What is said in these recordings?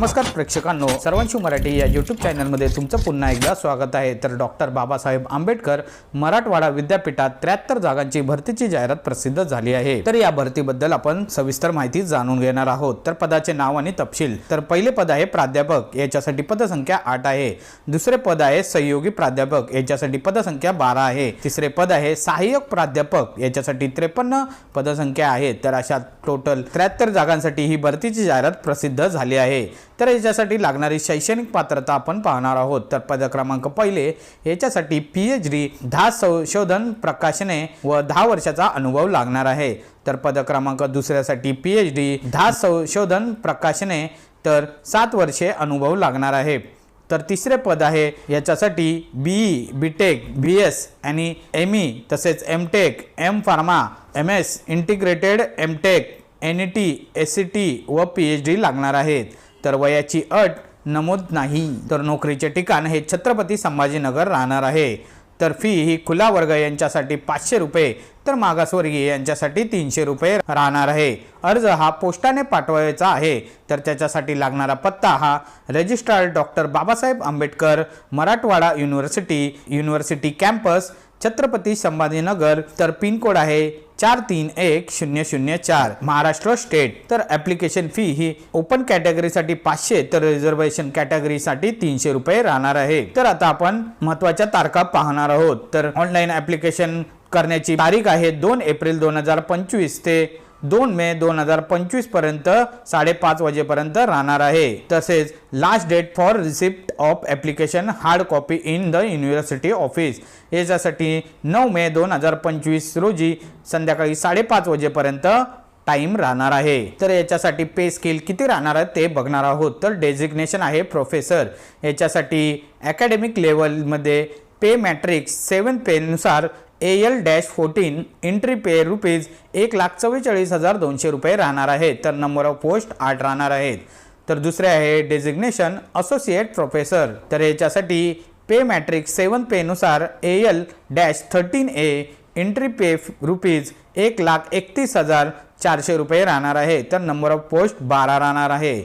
नमस्कार प्रेक्षकांनो. सर्वांशी मराठी या यूट्यूब चॅनलमध्ये तुमचं पुन्हा एकदा स्वागत आहे. तर डॉक्टर बाबासाहेब आंबेडकर मराठवाडा विद्यापीठात त्र्याहत्तर जागांची भरतीची जाहिरात प्रसिद्ध झाली आहे. तर या भरतीबद्दल आपण सविस्तर माहिती जाणून घेणार आहोत. तर पदाचे नाव आणि तपशील. तर पहिले पद आहे प्राध्यापक याच्यासाठी पदसंख्या आठ आहे. दुसरे पद आहे सहयोगी प्राध्यापक याच्यासाठी पदसंख्या बारा आहे. तिसरे पद आहे सहाय्यक प्राध्यापक याच्यासाठी त्रेपन्न पदसंख्या आहे तर अशा टोटल त्र्याहत्तर जागांसाठी ही भरतीची जाहिरात प्रसिद्ध झाली आहे. तर याच्यासाठी लागणारी शैक्षणिक पात्रता आपण पाहणार आहोत. तर पद क्रमांक पहिले याच्यासाठी पी एच डी दहा संशोधन प्रकाशने व दहा वर्षाचा अनुभव लागणार आहे. तर पद क्रमांक दुसऱ्यासाठी पी एच डी दहा संशोधन प्रकाशने तर सात वर्षे अनुभव लागणार आहे. तर तिसरे पद आहे याच्यासाठी B E B tech B S आणि एम ई तसेच M tech M pharma M S integrated M tech N E T S C T व पी एच डी लागणार आहेत. तर वयाची अट नमूद नाही. तर नोकरीचे ठिकाण हे छत्रपती संभाजीनगर राहणार आहे. तर फी ही खुला वर्ग यांच्यासाठी पाचशे रुपये तर मागासवर्गीय यांच्यासाठी तीनशे रुपये राहणार आहे. अर्ज हा पोस्टाने पाठवायचा आहे. तर त्याच्यासाठी लागणारा पत्ता हा registrar doctor Babasaheb Ambedkar Marathwada university university campus Chhatrapati Sambhajinagar तर पिनकोड आहे चार तीन एक शून्य शून्य चार. महाराष्ट्र स्टेट. तर ॲप्लिकेशन फी ही ओपन कॅटेगरीसाठी पाचशे तर रिझर्वेशन कॅटेगरीसाठी तीनशे रुपये राहणार आहे. तर आता आपण महत्त्वाच्या तारखा पाहणार आहोत. तर ऑनलाईन ॲप्लिकेशन करण्याची तारीख आहे दोन एप्रिल दोन हजार पंचवीस ते दोन मे दोन हजार पंचवीसपर्यंत साडेपाच वाजेपर्यंत राहणार आहे. तसेच last date for receipt of application hard copy in the university office याच्यासाठी नऊ मे दोन हजार पंचवीस रोजी संध्याकाळी साडेपाच वाजेपर्यंत टाइम राहणार आहे. तर याच्यासाठी पे स्किल किती राहणार आहे ते बघणार आहोत. तर डेझिग्नेशन आहे प्रोफेसर याच्यासाठी अकॅडमिक लेवलमध्ये pay matrix seven पेनुसार A L dash fourteen entry pay rupees एक लाख चव्वेचाळीस हजार दोनशे रुपये राहणार आहेत तर नंबर ऑफ पोस्ट आठ राहणार आहेत. तर दुसरे आहे डेझिग्नेशन असोसिएट प्रोफेसर तर याच्यासाठी pay matrix seven पेनुसार A L dash thirteen A entry pay rupees एक लाख एकतीस हजार चारशे रुपये राहणार आहे. तर नंबर ऑफ पोस्ट बारा राहणार आहे.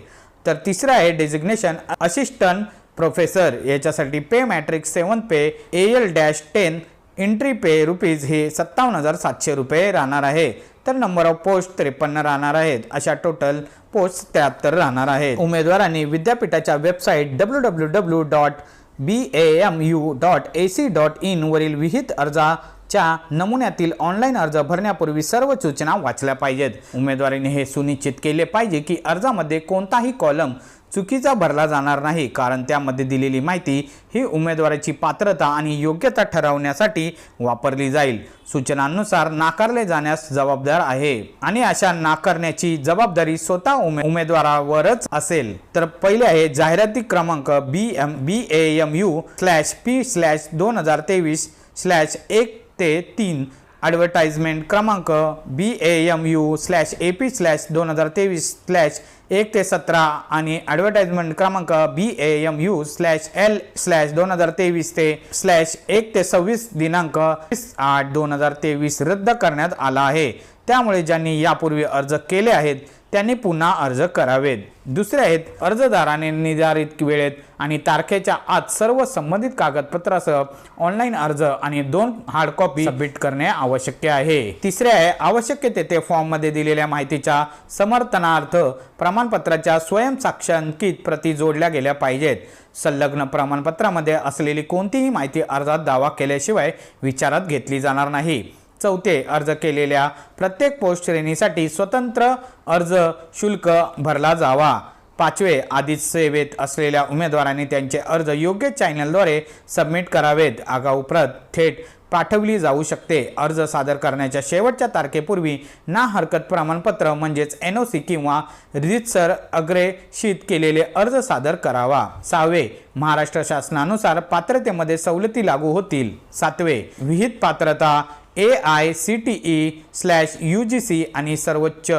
तर तिसरं आहे डेझिग्नेशन असिस्टंट प्रोफेसर याच्यासाठी pay matrix seven pay A L dash ten entry pay rupees हे सत्तावन्न हजार सातशे रुपये राहणार आहे. तर नंबर ऑफ पोस्ट त्रेपन्न राहणार आहेत. अशा टोटल पोस्ट त्र्याहत्तर राहणार आहेत. उमेदवारांनी विद्यापीठाच्या website W W W dot B A M U dot A C dot in वरील विहित अर्जाच्या नमुन्यातील ऑनलाईन अर्ज भरण्यापूर्वी सर्व सूचना वाचल्या पाहिजेत. उमेदवाराने हे सुनिश्चित केले पाहिजे की अर्जामध्ये कोणताही कॉलम चुकीचा भरला जाणार नाही कारण त्यामध्ये दिलेली माहिती ही उमेदवाराची पात्रता आणि योग्यता ठरवण्यासाठी वापरली जाईल. सूचनांनुसार नाकारले जाण्यास जबाबदार आहे आणि अशा नाकारण्याची जबाबदारी स्वतः उमे उमेदवारावरच असेल. तर पहिले आहे जाहिराती क्रमांक B M B A M U slash P slash दोन हजार तेवीस स्लॅश एक ते तीन. ॲडव्हर्टाइजमेंट क्रमांक B A M U slash A P slash दोन हजार तेवीस स्लॅश एक ते सतरा आणि ॲडव्हर्टाइजमेंट क्रमांक B A M U slash L slash दोन हजार तेवीस ते स्लॅश एक ते सव्वीस दिनांक आठ दोन हजार तेवीस रद्द करण्यात आला आहे. त्यामुळे ज्यांनी यापूर्वी अर्ज केले आहेत त्यांनी पुन्हा अर्ज करावेत. दुसरे आहेत अर्जदाराने निर्धारित वेळेत आणि तारखेच्या आत सर्व संबंधित कागदपत्रासह ऑनलाईन अर्ज आणि दोन हार्ड कॉपी सबमिट करणे आवश्यक आहे. तिसरे आहे आवश्यक तेथे फॉर्ममध्ये दिलेल्या माहितीच्या समर्थनार्थ प्रमाणपत्राच्या स्वयंसाक्षांकित प्रती जोडल्या गेल्या पाहिजेत. संलग्न प्रमाणपत्रामध्ये असलेली कोणतीही माहिती अर्जात दावा केल्याशिवाय विचारात घेतली जाणार नाही. चौथे अर्ज केलेल्या प्रत्येक पोस्ट श्रेणीसाठी स्वतंत्र अर्ज शुल्क भरला जावा. पाचवे आधीच सेवेत असलेल्या उमेदवारांनी त्यांचे अर्ज योग्य चॅनलद्वारे सबमिट करावेत. आगाऊ प्रत थेट पाठवली जाऊ शकते. अर्ज सादर करण्याच्या शेवटच्या तारखेपूर्वी ना हरकत प्रमाणपत्र म्हणजेच एन ओ सी किंवा रितसर अग्रेषित केलेले अर्ज सादर करावा. सहावे महाराष्ट्र शासनानुसार पात्रतेमध्ये सवलती लागू होतील. सातवे विहित पात्रता A I C T E slash U G C आणि सर्वोच्च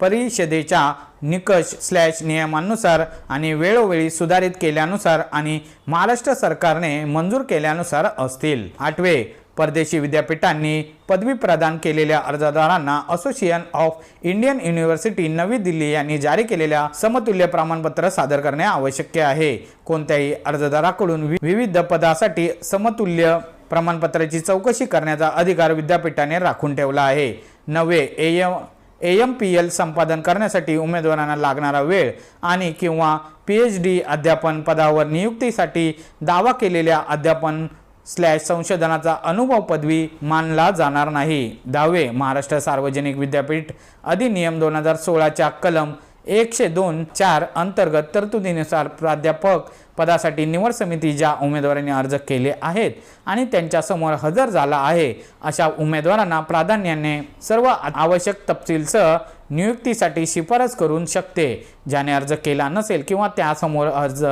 परिषदेच्या निकष स्लॅश नियमांनुसार आणि वेळोवेळी सुधारित केल्यानुसार आणि महाराष्ट्र सरकारने मंजूर केल्यानुसार असतील. आठवे परदेशी विद्यापीठांनी पदवी प्रदान केलेल्या अर्जदारांना असोसिएशन ऑफ इंडियन युनिव्हर्सिटी नवी दिल्ली यांनी जारी केलेल्या समतुल्य प्रमाणपत्र सादर करणे आवश्यक आहे. कोणत्याही अर्जदाराकडून विविध पदासाठी समतुल्य प्रमाणपत्राची चौकशी करण्याचा अधिकार विद्यापीठाने राखून ठेवला आहे. नवे M A M P L संपादन करण्यासाठी उमेदवारांना लागणारा वेळ आणि किंवा पी एच डी अध्यापन पदावर नियुक्तीसाठी दावा केलेल्या अध्यापन स्लॅश संशोधनाचा अनुभव पदवी मानला जाणार नाही. दावे महाराष्ट्र सार्वजनिक विद्यापीठ अधिनियम दोन हजार सोळाच्या कलम एकशे दोन चार अंतर्गत तरतुदीनुसार प्राध्यापक पदासाठी निवड समिती ज्या उमेदवारांनी अर्ज केले आहेत आणि त्यांच्यासमोर हजर झाला आहे अशा उमेदवारांना प्राधान्याने सर्व आवश्यक तपशीलसह नियुक्तीसाठी शिफारस करून शकते ज्याने अर्ज केला नसेल किंवा त्यासमोर अर्ज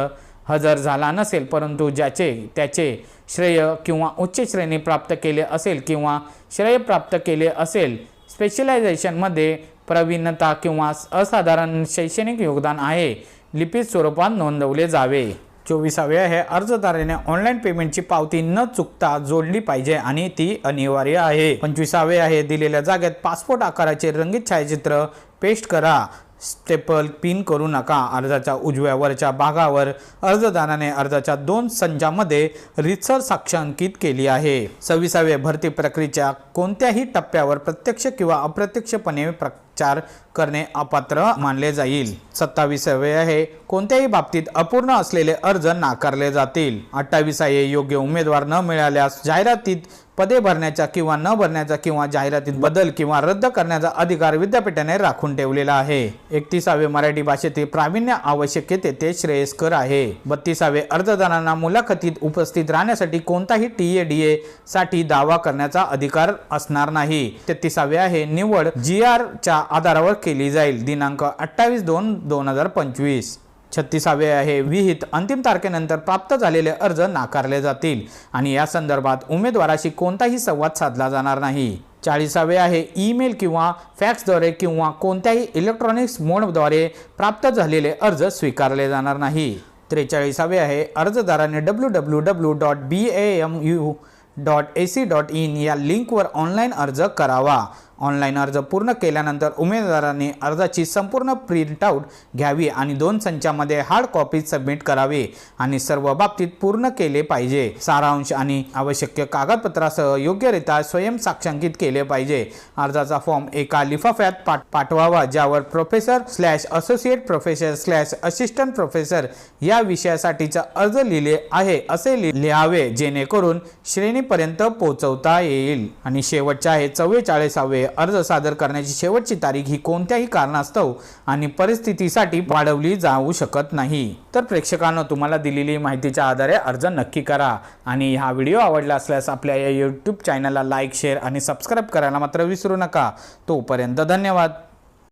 हजर झाला नसेल परंतु ज्याचे त्याचे श्रेय किंवा उच्च श्रेणी प्राप्त केले असेल किंवा श्रेय प्राप्त केले असेल स्पेशलायझेशनमध्ये प्रवीणता किंवा असाधारण शैक्षणिक योगदान आहे. लिपित स्वरूपात नोंदवले जावे. चोवीसावे आहे. अर्जदाराने ऑनलाईन पेमेंटची पावती न चुकता जोडली पाहिजे आणि ती अनिवार्य आहे. पंचवीसावे आहे. दिलेल्या जागेत पासपोर्ट आकाराचे रंगीत छायाचित्र पेस्ट करा. स्टेपल पिन करू नका. अर्जाच्या उजव्या वरच्या भागावर अर्जदाराने अर्जाच्या दोन संचामध्ये रितसर साक्षांकित केली आहे. सव्वीसावे भरती प्रक्रियेच्या कोणत्याही टप्प्यावर प्रत्यक्ष किंवा अप्रत्यक्षपणे उपचार करणे अपात्र मानले जाईल. सत्तावीसावे आहे. कोणत्याही बाबतीत अपूर्ण असलेले अर्ज नाकारले जातील. अठ्ठावीसा योग्य उमेदवार न मिळाल्यास जाहिरातीत पदे भरण्याचा किंवा न भरण्याचा किंवा जाहिरातीत बदल किंवा रद्द करण्याचा अधिकार विद्यापीठाने राखून ठेवलेला आहे. एकतीसावे मराठी भाषेतील प्रावीण्य आवश्यकते ते श्रेयस्कर आहे. बत्तीसावे अर्जदारांना मुलाखतीत उपस्थित राहण्यासाठी कोणताही टी ए डी ए साठी दावा करण्याचा अधिकार असणार नाही. तेहतीसावे आहे. निवड जी आरच्या आधारावर केली जाईल. दिनांक अठ्ठावीस दोन दोन हजार पंचवीस. छत्तीसावे आहे. विहित अंतिम तारखेनंतर प्राप्त झालेले अर्ज नाकारले जातील. आणि या संदर्भात उमेदवाराशी कोणताही संवाद साधला जाणार नाही. चाळीसावे आहे. ईमेल किंवा फॅक्सद्वारे किंवा कोणत्याही इलेक्ट्रॉनिक्स मोडद्वारे प्राप्त झालेले अर्ज स्वीकारले जाणार नाही. त्रेचाळीसावे आहे. अर्जदाराने W W W dot B A M U dot A C dot in या लिंकवर ऑनलाईन अर्ज करावा. ऑनलाईन अर्ज पूर्ण केल्यानंतर उमेदवारांनी अर्जाची संपूर्ण प्रिंटआउट घ्यावी आणि दोन संचामध्ये हार्ड कॉपी सबमिट करावी आणि सर्व बाबतीत पूर्ण केले पाहिजे. सारांश आणि आवश्यक कागदपत्रासह योग्यरित्या स्वयं साक्षांकित केले पाहिजे. अर्जाचा फॉर्म एका लिफाफ्यात पाठ पाठवावा ज्यावर professor slash associate professor slash assistant professor या विषयासाठीचा अर्ज लिहिले आहे असे लि- लिहावे जेणेकरून श्रेणीपर्यंत पोहोचवता येईल. आणि शेवटचे आहे चव्वेचाळीसावे अर्ज सादर करण्याची शेवटची तारीख ही कोणत्याही कारणास्तव आणि परिस्थितीसाठी वाढवली जाऊ शकत नाही. तर प्रेक्षकांना तुम्हाला दिलेली माहितीच्या आधारे अर्ज नक्की करा आणि हा व्हिडिओ आवडला असल्यास आपल्या या यूट्यूब चॅनलला लाईक शेअर आणि सबस्क्राईब करायला मात्र विसरू नका. तोपर्यंत धन्यवाद.